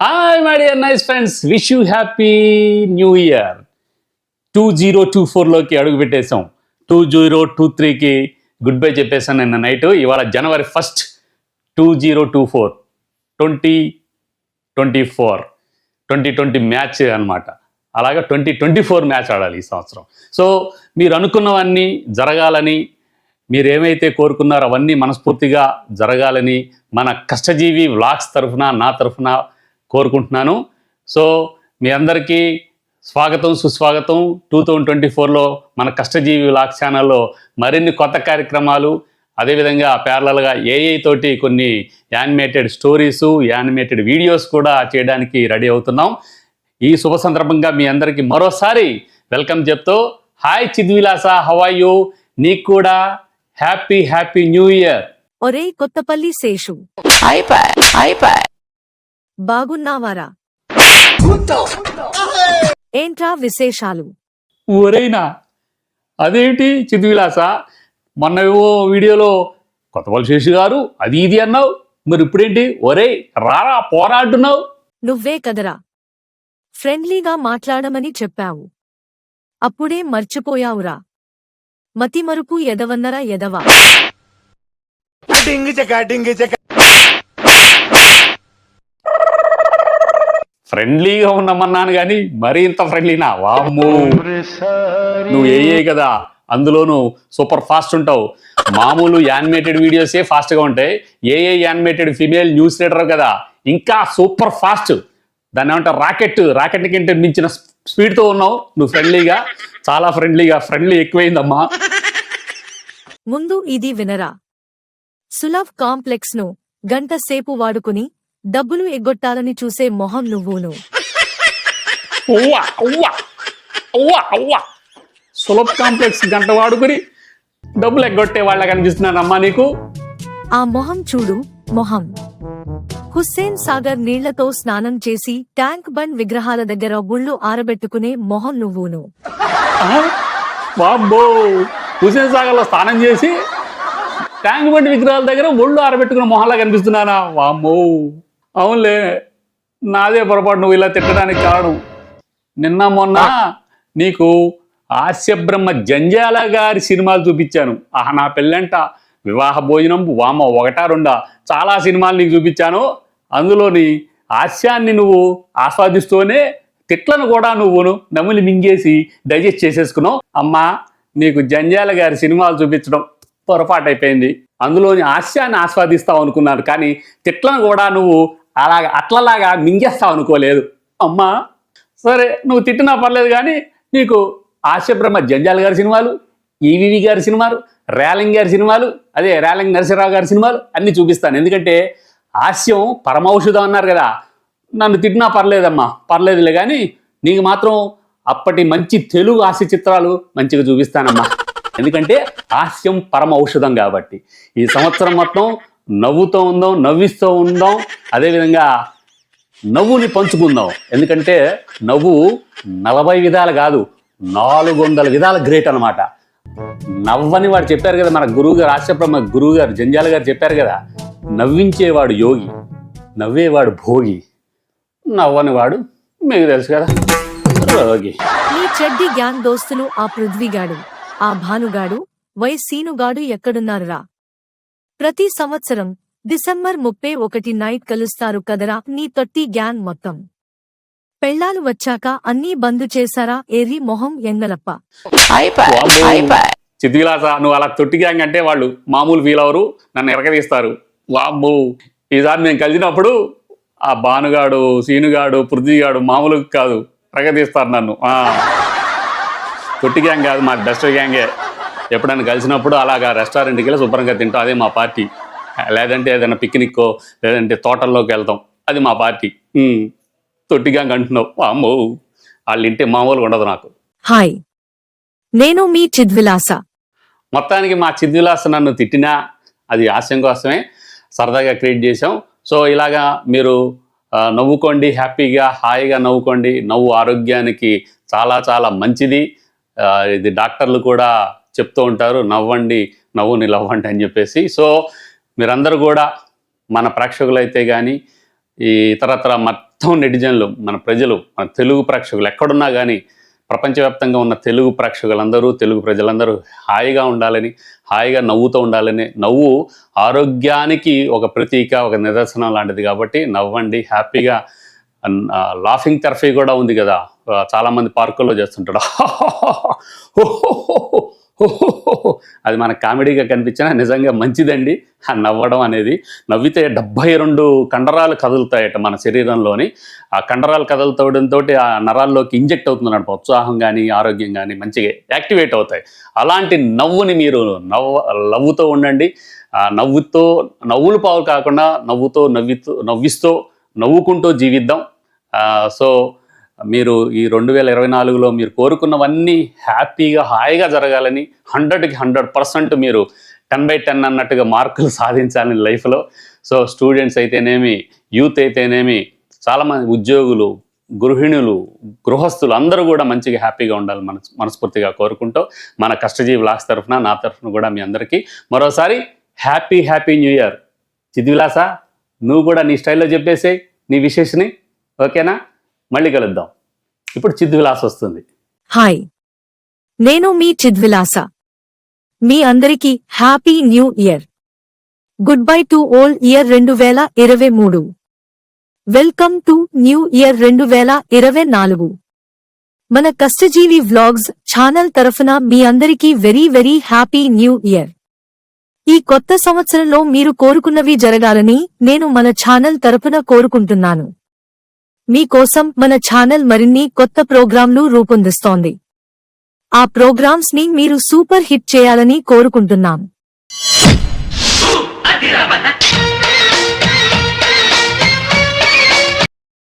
Hi my dear nice friends wish you happy new year two zero two ఫోర్లోకి అడుగు పెట్టేశాం. Two zero two త్రీకి good bye చెప్పేశాను నిన్న night ఇవాళ జనవరి first two zero two four twenty twenty four twenty twenty match అనమాట అలాగే twenty twenty four match ఆడాలి ఈ సంవత్సరం. సో మీరు అనుకున్నవన్నీ జరగాలని మీరు ఏమైతే కోరుకున్నారో అవన్నీ మనస్ఫూర్తిగా జరగాలని మన కష్టజీవి వ్లాగ్స్ తరఫున నా తరఫున కోరుకుంటున్నాను. సో మీ అందరికీ స్వాగతం సుస్వాగతం. టూ థౌజండ్ ట్వంటీ ఫోర్లో మన కష్టజీవి వ్లాగ్స్ ఛానల్లో మరిన్ని కొత్త కార్యక్రమాలు అదేవిధంగా ప్యారలల్గా ఏఐ తోటి కొన్ని యానిమేటెడ్ స్టోరీసు యానిమేటెడ్ వీడియోస్ కూడా చేయడానికి రెడీ అవుతున్నాం. ఈ శుభ సందర్భంగా మీ అందరికీ మరోసారి వెల్కమ్ చెప్తూ హాయ్ చిద్విలాస హవాయు నీకు కూడా హ్యాపీ హ్యాపీ న్యూ ఇయర్. ఒరే కొత్తపల్లి శేషు. బాగున్నావారా? ఏంట్రా విశేషాలు? ఊరైనా? అదేంటి చిద్విలాస మొన్న వీడియోలో కొత్తపల్లి శేషు గారు అది ఇది అన్నావు. మరి ఇప్పుడేంటి? ఒరే రారా పోరాడున్నావు నువ్వే కదరా. ఫ్రెండ్లీగా మాట్లాడమని చెప్పావు. అప్పుడే మర్చిపోయావురా. మతిమరుపు ఎదవన్నరా ఎదవా. ఫ్రెండ్లీగా ఉన్నామన్నాను కానీ మరీ ఇంత ఫ్రెండ్లీనా? వామ్మో. నువ్వు ఏ కదా అందులోనూ సూపర్ ఫాస్ట్ ఉంటావు. మామూలు యానిమేటెడ్ వీడియోసే ఫాస్ట్గా ఉంటాయి. ఏఏ యానిమేటెడ్ ఫిమేల్ న్యూస్ రీడర్ కదా ఇంకా సూపర్ ఫాస్ట్. దాన్ని ఏమంటారు? రాకెట్ రాకెట్ కంటే మించిన స్పీడ్తో ఉన్నావు. నువ్వు ఫ్రెండ్లీగా చాలా ఫ్రెండ్లీగా ఫ్రెండ్లీ ఎక్కువైందమ్మా. ముందు ఇది వినరా. సులభ్ కాంప్లెక్స్ను గంట సేపు వాడుకుని డబ్బులు ఎగ్గొట్టాలని చూసే మొహం నువ్వును ఉవ్వా సులభ్ కాంప్లెక్స్ గంట వాడుకుని డబ్బులు ఎగ్గొట్టే వాళ్ళ కనిపిస్తున్నానమ్మా నీకు. ఆ మొహం చూడు మొహం. హుస్సేన్ సాగర్ నీళ్ళతో స్నానం చేసి ట్యాంక్ బండ్ విగ్రహాల దగ్గర గుళ్ళు ఆరబెట్టుకునే మొహం నువ్వును ఆ? బాబ్బో హుసేన్ సాగర్లో స్నానం చేసి ట్యాంక్ బండి విగ్రహాల దగ్గర ఒళ్ళు ఆరబెట్టుకున్న మొహంలా కనిపిస్తున్నానా? వామ్మో! అవునులే నాదే పొరపాటు నువ్వు ఇలా తిట్టడానికి కారణం. నిన్న మొన్న నీకు హాస్యబ్రహ్మ జంజాల గారి సినిమాలు చూపించాను. ఆహా నా పెళ్ళంట. వివాహ భోజనం వామ ఒకటా రెండా? చాలా సినిమాలు నీకు చూపించాను. అందులోని హాస్యాన్ని నువ్వు ఆస్వాదిస్తూనే తిట్లను కూడా నువ్వును నమిలి మింగేసి డైజెస్ట్ చేసేసుకున్నావు. అమ్మా నీకు జంజాల గారి సినిమాలు చూపించడం పొరపాటు అయిపోయింది అందులోని హాస్యాన్ని ఆస్వాదిస్తావు అనుకున్నాను. కానీ తిట్లను కూడా నువ్వు అలాగ అట్లలాగా మింగేస్తావు అనుకోలేదు. అమ్మా సరే నువ్వు తిట్టినా పర్లేదు కానీ నీకు ఆశబ్రహ్మ జంజాల గారి సినిమాలు ఈవివి గారి సినిమాలు రేలింగ్ గారి సినిమాలు అదే రేలింగ్ నరసింహరావు గారి సినిమాలు అన్నీ చూపిస్తాను. ఎందుకంటే హాస్యం పరమౌషధం అన్నారు కదా. నన్ను తిట్టినా పర్లేదమ్మా పర్లేదులే కానీ నీకు మాత్రం అప్పటి మంచి తెలుగు హాస్య చిత్రాలు మంచిగా చూపిస్తానమ్మా. ఎందుకంటే హాస్యం పరమ ఔషధం కాబట్టి. ఈ సంవత్సరం మొత్తం నవ్వుతూ ఉందాం నవ్విస్తూ ఉందాం. అదేవిధంగా నవ్వుని పంచుకుందాం. ఎందుకంటే నవ్వు నలభై విధాలు కాదు నాలుగు వందల విధాల గ్రేట్ అనమాట నవ్వని వాడు చెప్పారు కదా మన గురువు గారు ఆశ్రమ గురువు గారు జంజాల గారు చెప్పారు కదా నవ్వించేవాడు యోగి నవ్వేవాడు భోగి నవ్వని వాడు మీకు తెలుసు కదా రోగి. ఈ చెడ్డి గ్యాంగ్ దోస్తులు ఆ పృథ్వీగాడు ఆ భానుగాడు వై సీనుగాడు ఎక్కడున్నారురా? ప్రతి సంవత్సరం డిసెంబర్ ముప్పై ఒకటి నైట్ కలుస్తారు కదరా నీ తొట్టి గ్యాంగ్ మొత్తం. పెళ్ళాలు వచ్చాక అన్నీ బంద్ చేశారా? ఎర్రి మొహం ఎంగలప్ప చిద్విలాస నువ్వు అలా తొట్టి గ్యాంగ్ అంటే వాళ్ళు మామూలు ఫీల్ అవరు నన్ను ఎరగదీస్తారు. వామ్మో. ఈసారి నేను కలిసినప్పుడు ఆ బానుగాడు సీనుగాడు పృథ్వీగాడు మామూలు కాదు ఎరగదీస్తారు నన్ను. ఆ. తొట్టి గ్యాంగ్ కాదు మా బెస్ట్ గ్యాంగే. ఎప్పుడైనా కలిసినప్పుడు అలాగా రెస్టారెంట్కి వెళ్ళి శుభ్రంగా తింటాం. అదే మా పార్టీ. లేదంటే ఏదైనా పిక్నిక్కో లేదంటే తోటల్లోకి వెళ్తాం. అది మా పార్టీ. ఉమ్. తొట్టి గ్యాంగ్ అంటున్నావు అమ్మో వాళ్ళు ఇంటే మామూలుగా ఉండదు నాకు. హాయ్. నేను మీ చిద్విలాస. మొత్తానికి మా చిద్విలాస నన్ను తిట్టినా అది హాస్యం కోసమే సరదాగా క్రియేట్ చేసాం సో ఇలాగా మీరు నవ్వుకోండి హ్యాపీగా హాయిగా నవ్వుకోండి. నవ్వు ఆరోగ్యానికి చాలా చాలా మంచిది. ఇది డాక్టర్లు కూడా చెప్తూ ఉంటారు నవ్వండి నవ్వుని లవ్వండి అని చెప్పేసి. సో మీరందరూ కూడా మన ప్రేక్షకులైతే కానీ ఈ ఇతరత్ర మొత్తం నెటిజన్లు మన ప్రజలు మన తెలుగు ప్రేక్షకులు ఎక్కడున్నా కానీ ప్రపంచవ్యాప్తంగా ఉన్న తెలుగు ప్రేక్షకులందరూ తెలుగు ప్రజలందరూ హాయిగా ఉండాలని హాయిగా నవ్వుతూ ఉండాలని నవ్వు ఆరోగ్యానికి ఒక ప్రతీక ఒక నిదర్శనం లాంటిది కాబట్టి నవ్వండి హ్యాపీగా లాఫింగ్ థెరపీ కూడా ఉంది కదా. చాలామంది పార్కుల్లో చేస్తుంటాడు అది మన కామెడీగా కనిపించినా నిజంగా మంచిదండి. ఆ నవ్వడం అనేది. నవ్వితే డెబ్భై రెండు కండరాలు కదులుతాయట మన శరీరంలోని. ఆ కండరాలు కదులుతోడంతో ఆ నరాల్లోకి ఇంజెక్ట్ అవుతుందన్నమాట. ఉత్సాహం కానీ ఆరోగ్యం కానీ మంచిగా యాక్టివేట్ అవుతాయి. అలాంటి నవ్వుని మీరు నవ్వ నవ్వుతో ఉండండి. ఆ నవ్వుతో నవ్వులు పావులు కాకుండా నవ్వుతో నవ్వుతూ నవ్విస్తూ నవ్వుకుంటూ జీవిద్దాం. సో మీరు ఈ రెండు వేల ఇరవై నాలుగులో మీరు కోరుకున్నవన్నీ హ్యాపీగా హాయిగా జరగాలని హండ్రెడ్కి హండ్రెడ్ పర్సెంట్ మీరు టెన్ బై టెన్ అన్నట్టుగా మార్కులు సాధించాలని లైఫ్లో. సో స్టూడెంట్స్ అయితేనేమి యూత్ అయితేనేమి చాలామంది ఉద్యోగులు గృహిణులు గృహస్థులు అందరూ కూడా మంచిగా హ్యాపీగా ఉండాలి మన మనస్ఫూర్తిగా కోరుకుంటూ మన కష్టజీవి లాక్స్ తరఫున నా తరఫున కూడా మీ అందరికీ మరోసారి హ్యాపీ హ్యాపీ న్యూ ఇయర్. చిద్విలాస నువ్వు కూడా నీ స్టైల్లో చెప్పేసే నీ విశేషని. ఓకేనా? మళ్ళీ కలుద్దాం. ఇప్పుడు చిద్విలాస వస్తుంది. హాయ్. నేను మీ చిద్విలాస. మీ అందరికీ happy new year. Good bye to old year రెండు వేల ఇరవై మూడు. వెల్కమ్ టు న్యూ ఇయర్ రెండు వేల ఇరవై నాలుగు. మన కష్టజీవి వ్లాగ్స్ ఛానల్ తరఫున మీ అందరికీ very very happy new year. ఈ కొత్త సంవత్సరంలో మీరు కోరుకున్నవి జరగాలని నేను మన ఛానల్ తరపున కోరుకుంటున్నాను. మీకోసం మన ఛానల్ మరిన్ని కొత్త ప్రోగ్రాంలు రూపొందిస్తోంది. ఆ ప్రోగ్రామ్స్ని మీరు సూపర్ హిట్ చేయాలని కోరుకుంటున్నాం.